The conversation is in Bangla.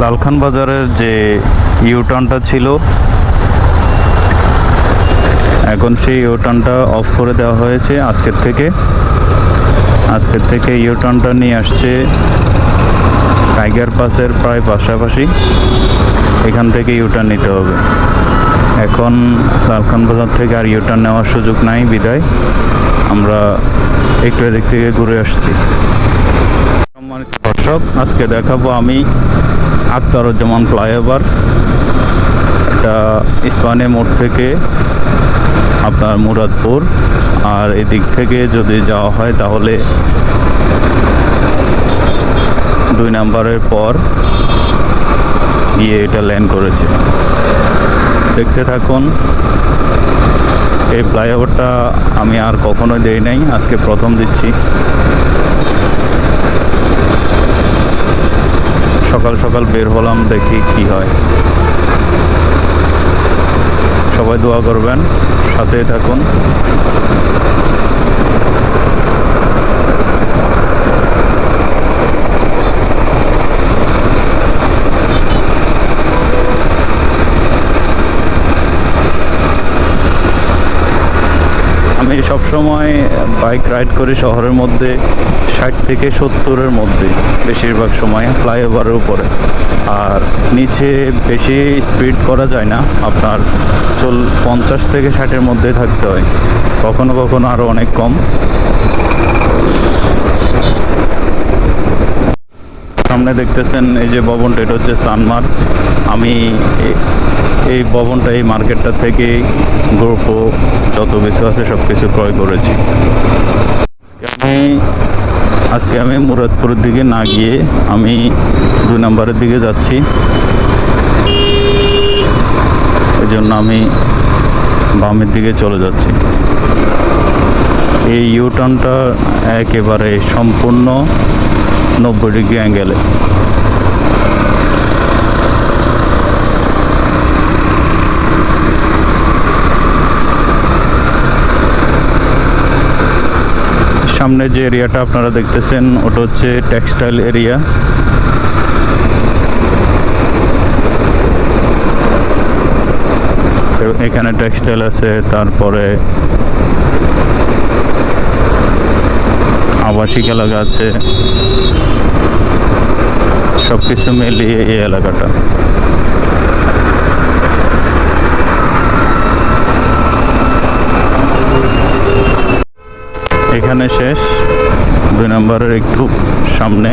লালখান বাজারের যে ইউটার্নটা ছিল, এখন সেই ইউটার্নটা অফ করে দেওয়া হয়েছে আজকের থেকে। আজকের থেকে ইউটার্নটা নিয়ে আসছে টাইগার পাসের প্রায় পাশাপাশি। এখান থেকে ইউটার্ন নিতে হবে। এখন লালখান বাজার থেকে আর ইউটার্ন নেওয়ার সুযোগ নাই, বিদায়। আমরা একটু এদিক থেকে ঘুরে আসছি। দর্শক, আজকে দেখাবো আমি আখতারুজ্জামান ফ্লাইওভার। এটা ইস্পানে মোড় থেকে আপনার মুরাদপুর। আর এদিক থেকে যদি যাওয়া হয় তাহলে দুই নাম্বারের পর গিয়ে এটা ল্যান্ড করেছে। দেখতে থাকুন, এই ফ্লাইওভারটা আমি আর কখনো দেই নাই, আজকে প্রথম দিচ্ছি। সকাল সকাল বের হলাম দেখি কি হয়। সবাই দোয়া করবেন সাথেই থাকুন। আমি সবসময় বাইক রাইড করি শহরের মধ্যে, ষাট থেকে সত্তরের মধ্যে বেশিরভাগ সময় ফ্লাইওভারের উপরে। আর নিচে বেশি স্পিড করা যায় না, আপনার চল, পঞ্চাশ থেকে ষাটের মধ্যে থাকতে হয়। কখনো কখনো আরও অনেক কম। সামনে দেখতেছেন এই যে ভবনটা, এটা হচ্ছে সানমার্ক আমি এই ভবনটা, এই মার্কেটটা থেকে গ্রুপ যত কিছু আছে সব কিছু ক্রয় করেছি। আমি, আজকে আমি মুরাদপুরের দিকে না গিয়ে আমি দুই নম্বরের দিকে যাচ্ছি। এই জন্য আমি বামের দিকে চলে যাচ্ছি। এই ইউটার্নটা একেবারে সম্পূর্ণ নব্বই ডিগ্রি অ্যাঙ্গেলে সামনে যে এরিয়াটা আপনারা দেখতেছেন, ওটা হচ্ছে টেক্সটাইল এরিয়া এখানে টেক্সটাইল আছে, তারপরে আবাসিক এলাকা আছে। সব কিছু মিলিয়ে এই এলাকাটা। এখানে শেষ। দুই নম্বরের একটু সামনে।